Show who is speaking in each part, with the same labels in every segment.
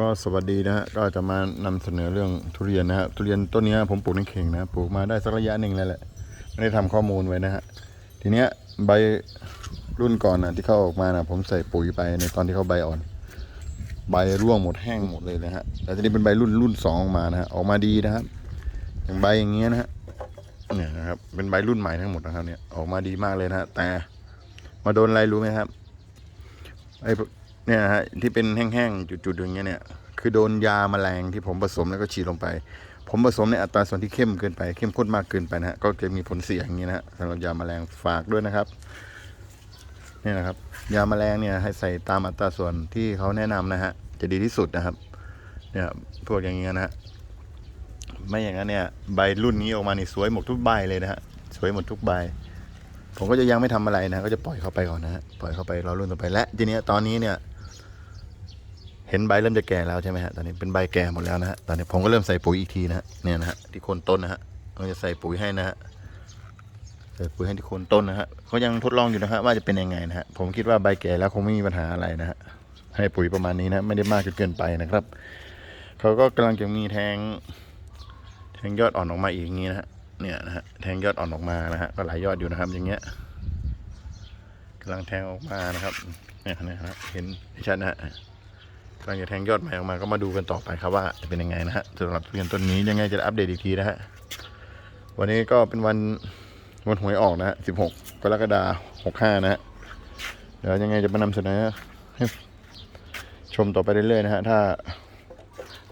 Speaker 1: ก็สวัสดีนะฮะก็จะมานำเสนอเรื่องทุเรียนนะฮะทุเรียนต้นนี้ผมปลูกในเข่งนะปลูกมาได้สักระยะหนึ่งแล้วแหละไม่ได้ทำข้อมูลไว้นะฮะทีเนี้ยใบรุ่นก่อนนะที่เขาออกมานะผมใส่ปุ๋ยไปในตอนที่เขาใบอ่อน ใบร่วงหมดแห้งหมดเลยนะฮะแต่ทีนี้เป็นใบรุ่นรุ่นสองออกมานะฮะออกมาดีนะครับอย่างใบอย่างเงี้ยนะฮะเนี่ยนะครับเป็นใบรุ่นใหม่ทั้งหมดนะครับเนี่ยออกมาดีมากเลยนะฮะแต่มาโดนอะไรรู้ไหมครับไอ้ เนี่ยฮะที่เป็นแห้งๆจุดๆอย่างเงี้ยเนี่ยคือโดนยาแมลงที่ผมผสมแล้วก็ฉีดลงไป ผมผสมในอัตราส่วนที่เข้มเกินไปเข้มข้นมากเกินไปนะฮะก็จะมีผลเสียอย่างนี้นะฮะสำหรับยาแมลงฝากด้วยนะครับนี่นะครับ ยาแมลงเนี่ยให้ใส่ตามอัตราส่วนที่เขาแนะนำนะฮะจะดีที่สุดนะครับเนี่ยพวกอย่างเงี้ยนะฮะไม่อย่างนั้นเนี่ยใบรุ่นนี้ออกมานี่สวยหมดทุกใบเลยนะฮะสวยหมดทุกใบ ผมก็จะยังไม่ทำอะไรนะ ก็จะปล่อยเข้าไปก่อนนะฮะปล่อยเข้าไปรอรุ่นต่อไปและทีนี้ตอนนี้เนี่ย ห็นใบเริ่มจะแก่แล้วใช่ไหมฮะตอนนี้เป็นใบแก่หมดแล้วนะฮะตอนนี้ผมก็เริ่มใส่ปุ๋ยอีกทีนะฮะเนี่ยนะฮะที่โคนต้นนะฮะเราจะใส่ปุ๋ยให้นะฮะใส่ปุ๋ยให้ที่โคนต้นนะฮะเขายังทดลองอยู่นะฮะว่าจะเป็นยังไงนะฮะผมคิดว่าใบแก่แล้วคงไม่มีปัญหาอะไรนะฮะให้ปุ๋ยประมาณนี้นะไม่ได้มากจนเกินไปนะครับเขาก็กำลังจะมีแทง แทงยอดอ่อนออกมาอีกอย่างนี้นะฮะเนี่ยนะฮะแทงยอดอ่อนออกมานะฮะก็หลายยอดอยู่นะครับ อย่างเงี้ยกำลังแทงออกมานะครับเนี่ยนะครับเห็นชัดนะฮะ กำลังจะแทงยอดใหม่ออกมาก็มาดูกันต่อไปครับว่าจะเป็นยังไงนะฮะสำหรับทุเรียนต้นนี้ยังไงจะอัปเดตอีกทีนะฮะวันนี้ก็เป็นวันวันหวยออกนะฮะ16กกรกฎาคม65นะฮะเดี๋ยวยังไงจะมานำเสนอให้ชมต่อไปเรื่อยๆนะฮะถ้า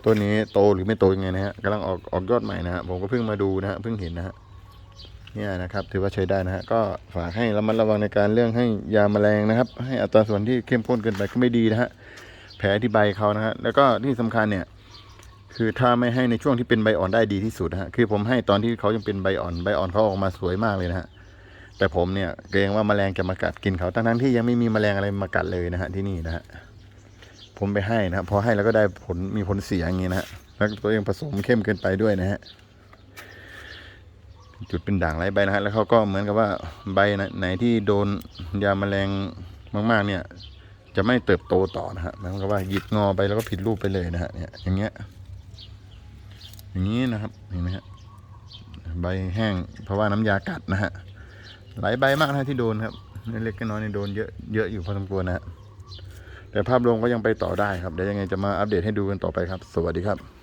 Speaker 1: ต้นนี้โตหรือไม่โตยังไงนะฮะกำลังออกออกยอดใหม่นะฮะผมก็เพิ่งมาดูนะฮะเพิ่งเห็นนะฮะเนี่ยนะครับถือว่าใช้ได้นะฮะก็ฝากให้ระมัดระวังในการเรื่องให้ยาแมลงนะครับ ให้อัตราส่วนที่เข้มข้นเกินไปก็ไม่ดีนะฮะ ผลที่ใบเขานะฮะแล้วก็ที่สำคัญเนี่ย คือถ้าไม่ให้ในช่วงที่เป็นใบอ่อนได้ดีที่สุดนะฮะคือผมให้ตอนที่เขายังเป็นใบอ่อนใบอ่อนเขาออกมาสวยมากเลยนะฮะแต่ผมเนี่ยเกรงว่าแมลงจะมากัดกินเขาทั้งที่ยังไม่มีแมลงอะไรมากัดเลยนะฮะที่นี่นะฮะผมไปให้นะพอให้แล้วก็ได้ผลมีผลเสียอย่างงี้นะฮะแล้วตัวเองผสมเข้มเกินไปด้วยนะฮะจุดเป็นด่างไรใบนะฮะแล้วเขาก็เหมือนกับว่าใบไหนที่โดนยาแมลงมาก ๆ เนี่ย จะไม่เติบโตต่อนะฮะหมายความว่าหยิกงอไปแล้วก็ผิดรูปไปเลยนะฮะเนี่ยอย่างเงี้ย อย่างนี้นะครับเห็นไหมฮะใบแห้ง เพราะว่าน้ำยากัดนะฮะหลายใบมากนะที่โดนครับเล็กก็น้อยนี่โดนเยอะเยอะอยู่พอสมควรนะฮะแต่ภาพรวมก็ยังไปต่อได้ครับเดี๋ยวยังไงจะมาอัปเดตให้ดูกันต่อไปครับ สวัสดีครับ